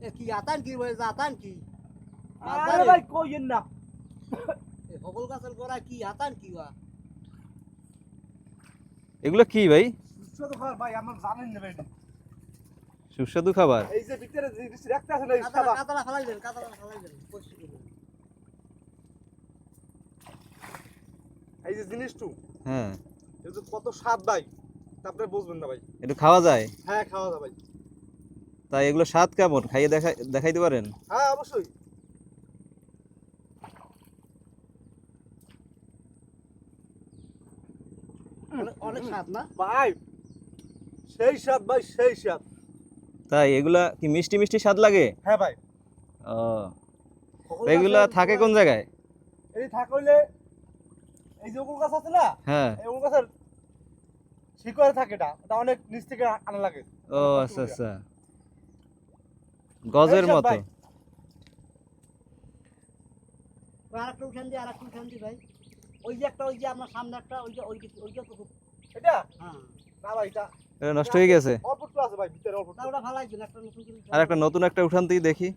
এ কি আতান কি ভাই আতান কি? আরে ভাই কইেন না এ সকল গাছের গোড়া কি আতান কি বা? এগুলো কি ভাই? সুস্বাদু খাবার ভাই আমার জানেন না ভাই। সুস্বাদু খাবার? এই যে ভিতরে যে জিনিস রাখতে আছে না এই সাদা? কাতলা ফেলাই দেন কাতলা ফেলাই দেন এই যে জিনিসটু হ্যাঁ। এটা কত স্বাদ ভাই তা আপনি বুঝবেন না ভাই। একটু খাওয়া যায়? হ্যাঁ খাওয়া যায় ভাই। তাই এগুলো স্বাদ কেমন? খাইয়ে দেখা দেখাইতে পারেন? হ্যাঁ অবশ্যই। অনেক অনেক স্বাদ না? ভাই সেই স্বাদ ভাই সেই স্বাদ। তাই এগুলা কি মিষ্টি মিষ্টি স্বাদ লাগে? হ্যাঁ ভাই। ও। এগুলা থাকে কোন জায়গায়? এই থাকলে এই যে গাছ আছে না হ্যাঁ। এই গাছের শিকড়ে থাকে এটা। এটা অনেক নিচ থেকে আনা লাগে। ও আচ্ছা আচ্ছা। গজের মতো। ভাই। আর একটা উঠান দি আর একটা উঠান দি ভাই। ওই যে একটা ওই যে আপনার সামনে একটা ওই যে ওই যে ওইটা তো এটা? হ্যাঁ। না ভাই এটা এটা নষ্ট হয়ে গেছে। অল্প একটু আছে ভাই ভিতরে অল্প তা ওটা ফালাই দেন একটা নতুন করে আর একটা নতুন একটা উঠান থেকে দেখি।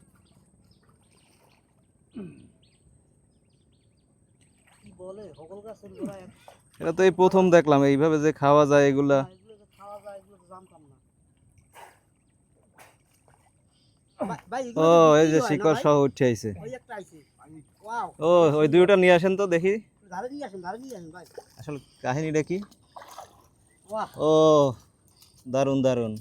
কি বলে সকল গাছের গোড়া এটা তো এই প্রথম দেখলাম এইভাবে যে খাওয়া যায় এগুলা। খাওয়া যায় এগুলো জানতাম না। ও এই যে শিকড় সহ উঠে আইছে। ও ওই দুইটা নিয়ে আসেন তো দেখি। আসলে কাহিনীটা কি? ও দারুণ দারুণ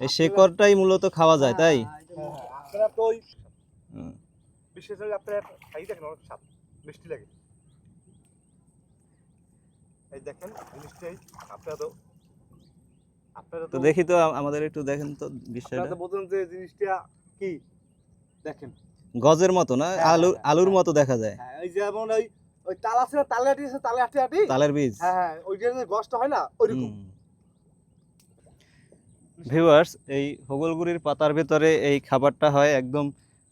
এই শেকড়টাই মূলত খাওয়া যায় তাই? হ্যাঁ, এটা হ্যাঁ, হ্যাঁ, আপনারা। বিশেষ করে খাই দেখেন অনেক স্বাদ মিষ্টি লাগে। এই দেখেন জিনিসটাই আপনারা তো তো দেখি তো আমাদের একটু দেখেন তো বিষয়টা। তো বোঝেন যে জিনিসটা কি? দেখেন। গজের মতো না? হ্যাঁ, আলু হ্যাঁ, আলুর হ্যাঁ। মতো দেখা যায়। ওই যেমন ওই ওই তাল আছে না? তালে আটি আছে? তালে আটি আটি তালের বীজ। হ্যাঁ হ্যাঁ ওই যে গছটা হয় না ওইরকম। ভিউয়ার্স এই হগলগুড়ির পাতার ভেতরে এই খাবারটা হয় একদম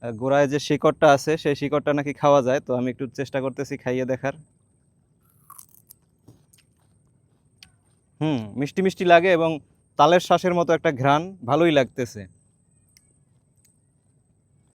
গোড়ায় যে শিকড়টা আছে সেই শিকড়টা নাকি খাওয়া যায়। তো আমি একটু চেষ্টা করতেছি খাইয়ে দেখার। হুম মিষ্টি মিষ্টি লাগে এবং তালের শ্বাসের মতো একটা ঘ্রাণ ভালোই লাগতেছে।